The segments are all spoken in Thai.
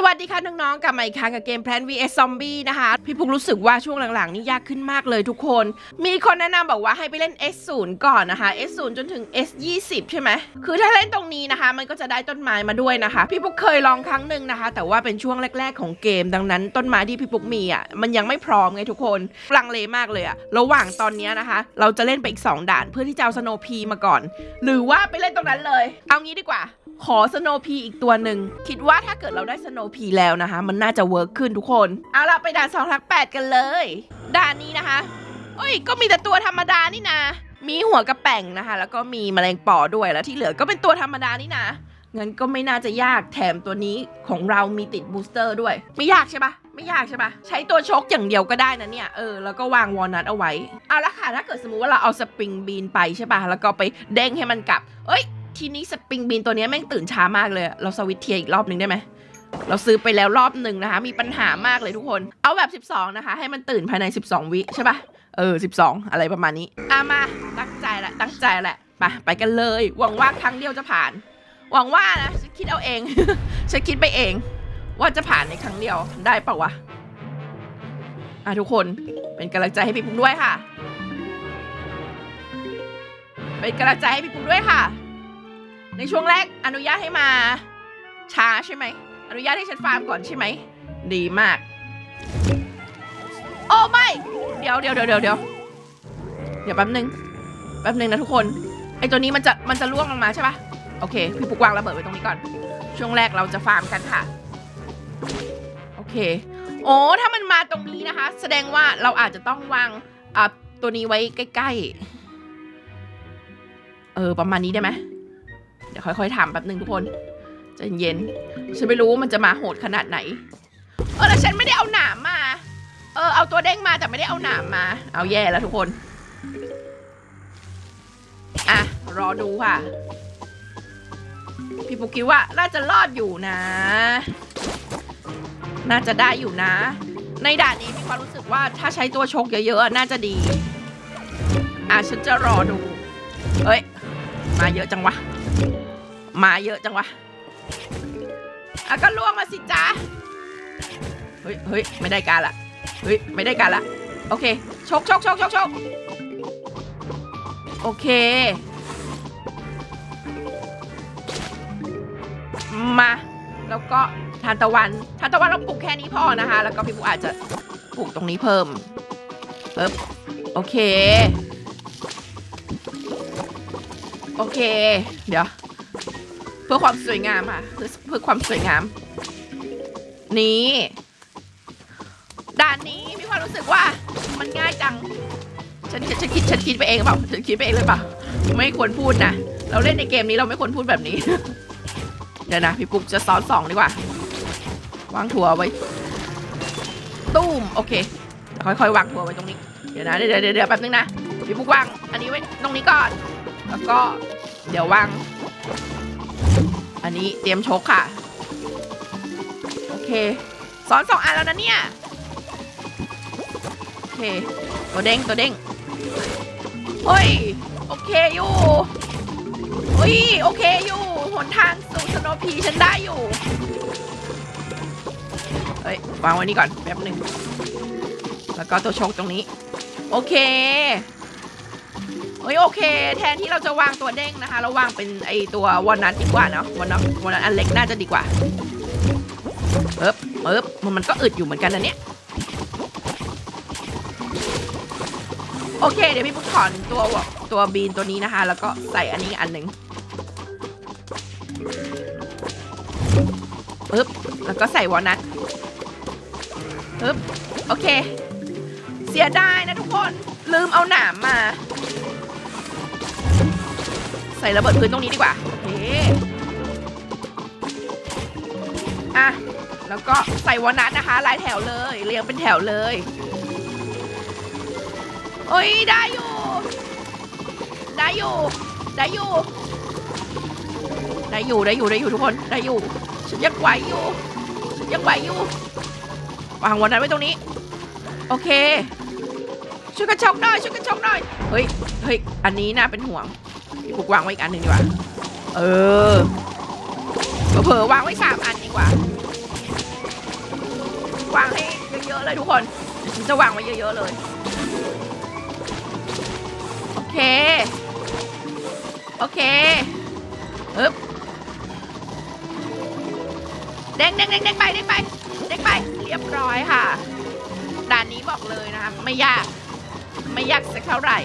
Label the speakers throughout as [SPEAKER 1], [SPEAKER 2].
[SPEAKER 1] สวัสดีค่ะน้องๆกลับมาอีกครั้งกับเกม Plan vs Zombie นะคะ พี่พุกรู้สึกว่าช่วงหลังๆ นี่ยากขึ้นมากเลยทุกคน มีคนแนะนำบอกว่าให้ไปเล่น S0 ก่อนนะคะ S0 จนถึง S20 ใช่ไหม คือถ้าเล่นตรงนี้นะคะ มันก็จะได้ต้นไม้มาด้วยนะคะ พี่พุกเคยลองครั้งหนึ่งนะคะ แต่ว่าเป็นช่วงแรก ๆ ของเกม ดังนั้นต้นไม้ที่พี่พุกมีอะมันยังไม่พร้อมไงทุกคนลังเลมากเลยอะระหว่างตอนนี้นะคะ เราจะเล่นไปอีก 2 ด่านเพื่อที่จะเอาสโนพีมาก่อน หรือว่าไปเล่นตรงนั้นเลย เอางี้ดีกว่า ขอสโนพีอีกตัวหนึ่ง คิดว่าถ้าเกิดเราได้สโนพีแล้วนะคะ มันน่าจะเวิร์กขึ้นทุกคน เอาล่ะไปด่าน2ทัก8กันเลย ด่านนี้นะคะเอ้ย ก็มีแต่ตัวธรรมดานี่นะ มีหัวกระแป่งนะคะ แล้วก็มีแมลงป่อด้วยแล้วที่เหลือก็เป็นตัวธรรมดานี่นะงั้นก็ไม่น่าจะยากแถมตัวนี้ของเรามีติดบูสเตอร์ด้วย ไม่ยากใช่ปะไม่ยากใช่ปะใช้ตัวชกอย่างเดียวก็ได้นะเนี่ยเออแล้วก็วางวอลนัทเอาไว้เอาละค่ะถ้าเกิดสมมุติว่าเราเอาสปริงบีนไปใช่ปะแล้วก็ไปเด้งให้มันกลับ เอ้ย ทีนี้สปริงบีนตัวนี้แม่งตื่นช้ามากเลย เราสวิตเทียอีกรอบหนึ่งได้ไหม เราซื้อไปแล้วรอบหนึ่งนะคะ มีปัญหามากเลยทุกคน เอาแบบ 12 นะคะ ให้มันตื่นภายใน 12 วิใช่ปะเออ 12 อะไรประมาณนี้อามา ตั้งใจแหละ ตั้งใจแหละไปไปกันเลย หวังว่าครั้งเดียวจะผ่าน หวังว่านะ ฉันคิดเอาเอง ฉันคิดไปเอง ว่าจะผ่านในครั้งเดียวได้เปล่าวะ อะทุกคน เป็นกำลังใจให้พี่ปุ๊กด้วยค่ะ เป็นกำลังใจให้พี่ปุ๊กด้วยค่ะ ในช่วงแรกอนุญาตให้มา ช้าใช่ไหม อนุญาตให้ฉันฟาร์มก่อนใช่ไหม ดีมาก โอ้ไม่ เดี๋ยวเดี๋ยวเดี๋ยวเดี๋ยวเดี๋ยวเดี๋ยวแป๊บนึง แป๊บนึงนะทุกคน ไอตัวนี้มันจะมันจะล่วงลงมาใช่ปะโอเค พี่ปุกวางระเบิดไว้ตรงนี้ก่อน ช่วงแรกเราจะฟาร์มกันค่ะ โอเค โอ้ ถ้ามันมาตรงนี้นะคะ แสดงว่าเราอาจจะต้องวางอ่าตัวนี้ไว้ใกล้ๆ เออ ประมาณนี้ได้ไหม ดี๋ยวค่อยๆทำแป๊บนึงทุกคนใจเย็น ฉันไม่รู้ว่ามันจะมาโหดขนาดไหน เออแล้วฉันไม่ได้เอาหนามมา เออเอาตัวเด้งมาแต่ไม่ได้เอาหนามมา เอาแย่แล้วทุกคน อะ รอดูค่ะ พี่ปุกคิดว่าน่าจะรอดอยู่นะ น่าจะได้อยู่นะ ในด่านนี้มีความรู้สึกว่าถ้าใช้ตัวชกเยอะๆน่าจะดี อะฉันจะรอดู เฮ้ย มาเยอะจังวะ มาเยอะจังวะอะก็ล่วงมาสิจ้าเฮ้ยเฮ้ยไม่ได้การละเฮ้ยไม่ได้การละโอเคชกชกชกชกชกโอเค มา แล้วก็ทานตะวันทานตะวันเราปลูกแค่นี้พอนะคะ แล้วก็พี่ปูอาจจะปลูกตรงนี้เพิ่มปึ๊บโอเค โอเค เดี๋ยว เพื่อความสวยงามค่ะเพื่อเพื่อความสวยงาม นี่ด่านนี้มีความรู้สึกว่ามันง่ายจังฉันฉันฉันคิดฉันคิดไปเองเปล่าฉันคิดไปเองเลยเปล่าไม่ควรพูดนะเราเล่นในเกมนี้เราไม่ควรพูดแบบนี้ เดี๋ยวนะพี่ปุ๊กจะซ้อนสองดีกว่าวางถั่วไว้ตุ้มโอเคค่อยๆวางถั่วไว้ตรงนี้เดี๋ยวนะเดี๋ยวเดี๋ยวเดี๋ยวแป๊บนึงนะพี่ปุ๊กวางอันนี้ไว้ตรงนี้ก่อน แล้วก็เดี๋ยววาง อันนี้เตรียมชกค่ะ โอเคสอนสองอันแล้วนะเนี่ย โอเค ตัวเด้งตัวเด้งเฮ้ย โอเคอยู่เฮ้ย โอเคอยู่ หนทางสู่สโนพีฉันได้อยู่เฮ้ยวางไว้นี่ก่อนแป๊บหนึ่ง แล้วก็ตัวชกตรงนี้ โอเค เฮ้ยโอเค แทนที่เราจะวางตัวเด้งนะคะ เราวางเป็นไอตัววอลนัทดีกว่าเนาะวอลนัทวอลนัทอันเล็กน่าจะดีกว่าเอ๊บเอ๊บมันมันก็อึดอยู่เหมือนกันนะเนี่ยโอเค เดี๋ยวพี่ปุ๊กถอนตัวตัวบีนตัวนี้นะคะ แล้วก็ใส่อันนี้อันหนึ่งปึ๊บแล้วก็ใส่วอลนัทปึ๊บโอเค เสียดายนะทุกคนลืมเอาหนามมา ใส่ระเบิดพื้นตรงนี้ดีกว่าโอเคอะแล้วก็ใส่วอนัทนะคะลายแถวเลยเรียงเป็นแถวเลยโอ้ยได้อยู่ ได้อยู่ ได้อยู่ ได้อยู่ได้อยู่ได้อยู่ทุกคนได้อยู่ฉันยังไหวอยู่ฉันยังไหวอยู่วางวอลนัทไว้ตรงนี้ โอเคช่วยกันชกหน่อยช่วยกันชกหน่อยเฮ้ยเฮ้ยอันนี้น่าเป็นห่วง กวางไว้อีกอันหนึ่งดีกว่า เออเผลอๆวางไว้สามอันดีกว่าเลยทุกคนเดี๋ยวฉันจะวางไว้เยอะๆเลย โอเค โอเคฮึบเด้งเด้งเด้งเด้งไปเด้งไปเด้งไป เรียบร้อยค่ะ ด่านนี้บอกเลยนะคะ ไม่ยาก ไม่ยากสักเท่าไหร่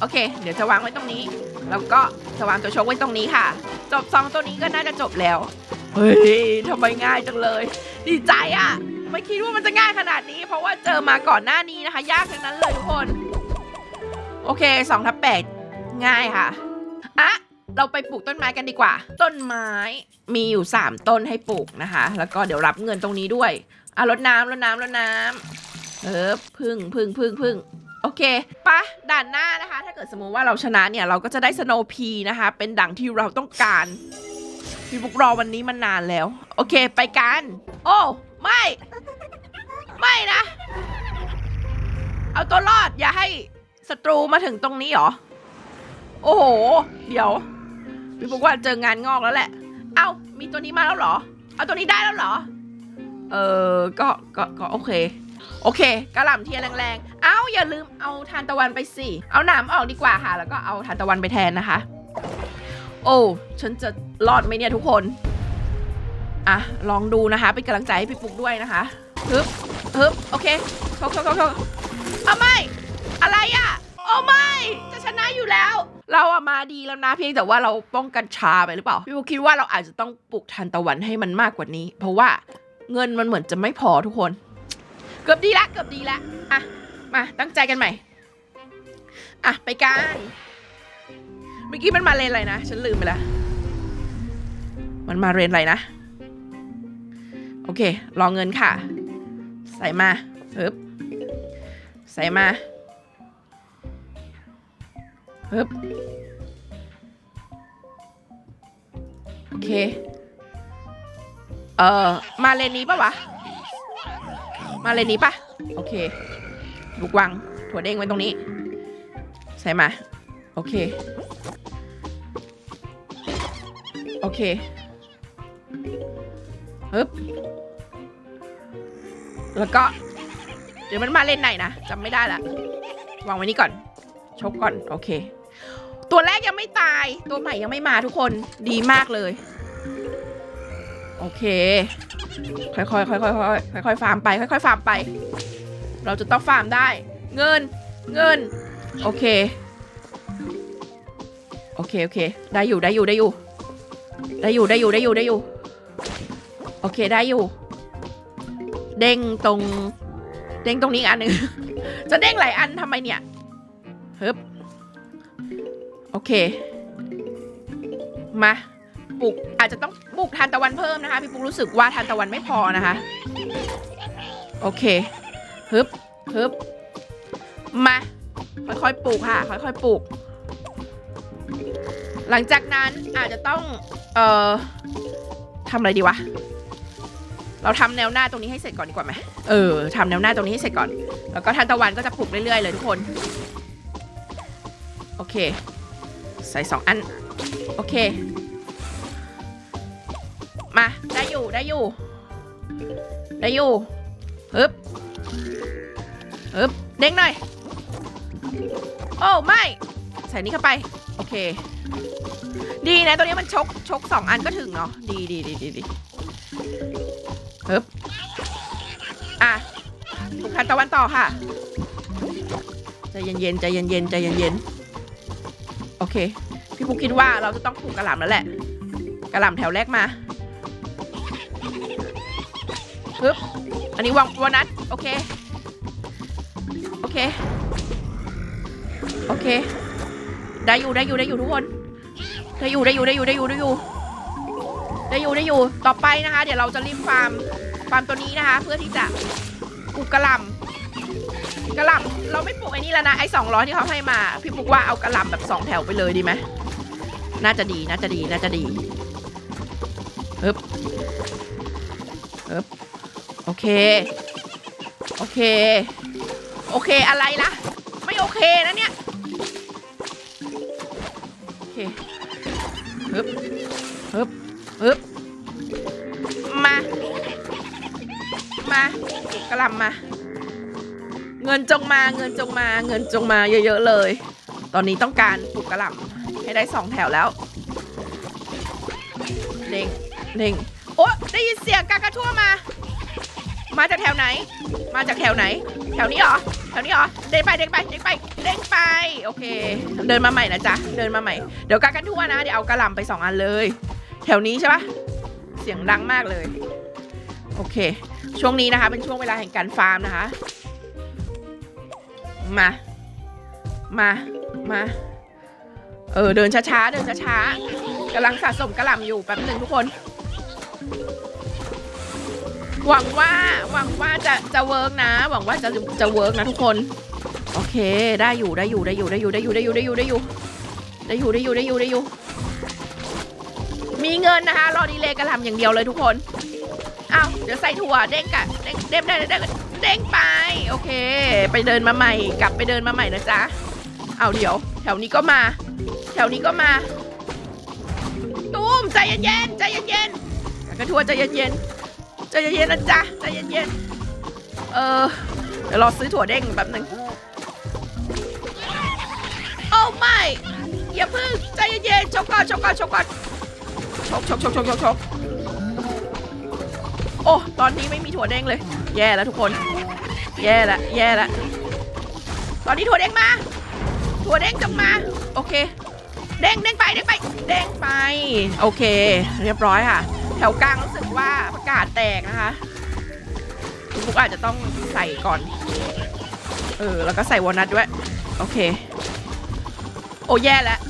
[SPEAKER 1] โอเค เดี๋ยวจะวางไว้ตรงนี้ แล้วก็จะวางตัวชกไว้ตรงนี้ค่ะ จบสองตัวนี้ก็น่าจะจบแล้ว เฮ้ยทำไมง่ายจังเลย ดีใจอะ่ะ ไม่คิดว่ามันจะง่ายขนาดนี้ เพราะว่าเจอมาก่อนหน้านี้นะคะ ยากทั้งนั้นเลยทุกคน โอเคสองทับแปดง่ายค่ะ อะ เราไปปลูกต้นไม้กันดีกว่า ต้นไม้มีอยู่ 3 ต้นให้ปลูกนะคะ แล้วก็เดี๋ยวรับเงินตรงนี้ด้วย อะรดน้ำรดน้ำรดน้ำเออพึ่งพึ่งพึ่งพึ่ง โอเคปะด่านหน้านะคะ ถ้าเกิดสมมติว่าเราชนะเนี่ย เราก็จะได้สโนพีนะคะ เป็นดังที่เราต้องการพี่บุกรอวันนี้มานานแล้ว โอเค ไปกัน โอ้ ไม่ ไม่นะ เอาตัวรอดอย่าให้ศัตรูมาถึงตรงนี้เหรอ โอ้โห เดี๋ยว พี่บอกว่าเจองานงอกแล้วแหละ เอ้า มีตัวนี้มาแล้วเหรอ เอาตัวนี้ได้แล้วเหรอ เออก็ก็ก็โอเค โอเคกระหล่ำเทียนแรงๆ เอ้าอย่าลืมเอาทานตะวันไปสิ เอาหนามออกดีกว่าค่ะ แล้วก็เอาทานตะวันไปแทนนะคะ โอ้ ฉันจะรอดไหมเนี่ยทุกคน อะ ลองดูนะคะ เป็นกำลังใจให้พี่ปุ๊กด้วยนะคะฮึบฮึบโอเคโชกโชกโชกโชกเอาไม่ อะไรอะ โอ้ไม่ จะชนะอยู่แล้ว เราอะมาดีแล้วนะเพียงแต่ว่าเราป้องกันชาไปหรือเปล่า พี่ปุ๊กคิดว่าเราอาจจะต้องปลุกทานตะวันให้มันมากกว่านี้ เพราะว่าเงินมันเหมือนจะไม่พอทุกคน กือบดีละเกือบดีละอะมาตั้งใจกันใหม่ อะไปกันเมื่อกี้มันมาเลนอะไรนะฉันลืมไปล้วมันมาเรนอะไรนะโอเค รองเงินค่ะ ใส่มาฮึบใส่มาฮึบโอเค เอ่อ มาเลนนี้ปะวะ มาเลนนี้ปะโอเค ลูกวังถั่วเด้งไว้ตรงนี้ ใส่มา โอเค โอเคฮึบแล้วก็เดี๋ยวมันมาเล่นไหนนะจำไม่ได้ละวางไว้นี่ก่อน ชกก่อน โอเค ตัวแรกยังไม่ตาย ตัวใหม่ยังไม่มาทุกคนดีมากเลย โอเค ค่อยๆค่อยๆค่อยๆค่อยๆฟาร์มไปค่อยๆฟาร์มไป เราจะต้องฟาร์มได้ เงินเงิน โอเค โอเค โอเค ได้อยู่ได้อยู่ได้อยู่ ได้อยู่ได้อยู่ได้อยู่ได้อยู่ โอเคได้อยู่ เด้งตรง เด้งตรงนี้อันหนึ่ง จะเด้งหลายอันทำไมเนี่ยฮึบโอเค มา ปลูกอาจจะต้องปลูกทานตะวันเพิ่มนะคะ พี่ปุ๊กรู้สึกว่าทานตะวันไม่พอนะคะ โอเคฮึบฮึบมา ค่อยๆปลูกค่ะ ค่อยๆปลูก หลังจากนั้นอาจจะต้อง เอ่อทำอะไรดีวะ เราทำแนวหน้าตรงนี้ให้เสร็จก่อนดีกว่าไหมเออทำแนวหน้าตรงนี้ให้เสร็จก่อน แล้วก็ทานตะวันก็จะปลูกเรื่อยๆเลยทุกคน โอเค ใส่สองอัน โอเค ได้อยู่ได้อยู่ ได้อยู่ฮึบฮึบเด้งหน่อย โอ้ไม่ ใส่นี้เข้าไป โอเค ดีนะตัวนี้มันชก ชกสองอันก็ถึงเนาะ ดีดีดีดีดีฮึบอะปลูกทานตะวันต่อค่ะ ใจเย็นๆ ใจเย็นๆ ใจเย็นๆ โอเค พี่ปุ๊กคิดว่าเราจะต้องปลูกกระหล่ำแล้วแหละ กระหล่ำแถวแรกมา ฮึบอันนี้วางวานัทโอเค โอเค โอเค ได้อยู่ได้อยู่ได้อยู่ทุกคน ได้อยู่ได้อยู่ได้อยู่ได้อยู่ได้อยู่ ได้อยู่ได้อยู่ ต่อไปนะคะ เดี๋ยวเราจะรีบฟาร์ม ฟาร์มตัวนี้นะคะ เพื่อที่จะปลูกกระหล่ำกระหล่ำเราไม่ปลูกไอ้นี่แล้วนะ ไอ้สองร้อยที่เขาให้มา พี่ปุกว่าเอากระหล่ำแบบสองแถวไปเลยดีไหมน่าจะดี น่าจะดี น่าจะดีฮึบ โอเค โอเค โอเคอะไรล่ะ ไม่โอเคนะเนี่ย โอเคฮึบฮึบฮึบมา มากระลำมา เงินจงมาเงินจงมา เงินจงมาเยอะๆเลย ตอนนี้ต้องการปลูกกระลำให้ได้สองแถวแล้วเด้งเด้งโอ้ได้ยินเสียงกากระทั่วมา มาจากแถวไหน มาจากแถวไหน แถวนี้เหรอ แถวนี้เหรอ เด้งไป เด้งไป เด้งไป เด้งไป โอเค เดินมาใหม่นะจ๊ะ เดินมาใหม่ เดี๋ยวกากระทั่วนะ เดี๋ยวเอากระหล่ำไปสองอันเลย แถวนี้ใช่ปะเสียงดังมากเลย โอเค ช่วงนี้นะคะ เป็นช่วงเวลาแห่งการฟาร์มนะคะ มา มา มา เออ เดินช้าๆ เดินช้าๆกำลังสะสมกระหล่ำอยู่แป๊บหนึ่งทุกคน หวังว่าหวังว่าจะจะเวิร์กนะ หวังว่าจะจะเวิร์กนะทุกคน โอเค ได้อยู่ได้อยู่ได้อยู่ได้อยู่ได้อยู่ได้อยู่ได้อยู่ได้อยู่ได้อยู่ได้อยู่ได้อยู่ได้อยู่ มีเงินนะคะ รอดีเลยกระลำอย่างเดียวเลยทุกคนอ้าวเดี๋ยวใส่ถั่วเด้งกะเด้งเด้งได้ได้เด้งไป โอเค ไปเดินมาใหม่ กลับไปเดินมาใหม่นะจ๊ะเอาเดี๋ยว แถวนี้ก็มา แถวนี้ก็มาตุ้มใจเย็นๆใจเย็นๆกระทั่วใจเย็นๆ ใจเย็นๆนะจ๊ะใจเย็นๆเออเดี๋ยวรอซื้อถั่วเด้งแป๊บหนึ่งโอ้ไม่อย่าพิ่งใจเย็นๆชกก่อนชกก่อนชกก่อนชกชกชกชกชกชกโอ้ตอนนี้ไม่มีถั่วเด้งเลย แย่แล้วทุกคน แย่ละแย่ละตอนนี้ถั่วเด้งมา ถั่วเด้งจงมา โอเค เด้งเด้งไปเด้งไป เด้งไป โอเค เรียบร้อยค่ะ แถวกลางรู้สึกว่าประกาศแตกนะคะคุณฟุกอาจจะต้องใส่ก่อน เออ แล้วก็ใส่วอลนัทด้วย โอเค โอ้แย่แล้ว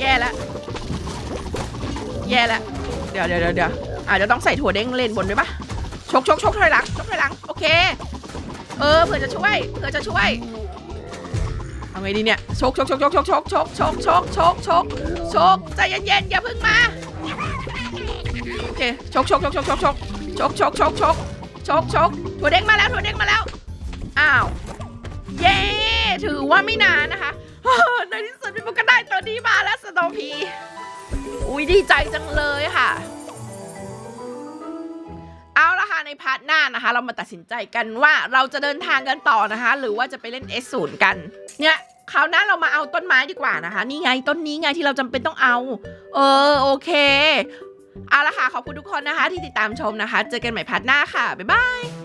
[SPEAKER 1] แย่แล้วแย่แล้วเดี๋ยวเดี๋ยวเดี๋ยวเดี๋ยวอาจจะต้องใส่ถั่วเด้งเลนบนด้วยปะชกชกชกถอยหลังชกถอยหลัง โอเค เออเผื่อจะช่วยเผื่อจะช่วยเอาไงดีเนี่ยชกชกชกชกชกชกชกชกชกชกชกชกใจเย็นๆอย่าเพิ่งมา โอเคชกชกชกชกชกชกชกชกชกชกชกชกถั่วเด้งมาแล้วถั่วเด้งมาแล้วอ้าวเย้ถือว่าไม่นานนะคะในที่สุดพี่ปุ๊กก็ได้ตัวนี้มาแล้วสโตพีอุ้ยดีใจจังเลยค่ะ เอาละค่ะในพาร์ทหน้านะคะ เรามาตัดสินใจกันว่าเราจะเดินทางกันต่อนะคะ หรือว่าจะไปเล่น S0 กัน เนี่ยคราวหน้าเรามาเอาต้นไม้ดีกว่านะคะ นี่ไงต้นนี้ไงที่เราจำเป็นต้องเอา เออโอเค เอาละค่ะขอบคุณทุกคนนะคะที่ติดตามชมนะคะ เจอกันใหม่พาร์ทหน้าค่ะบ๊ายบาย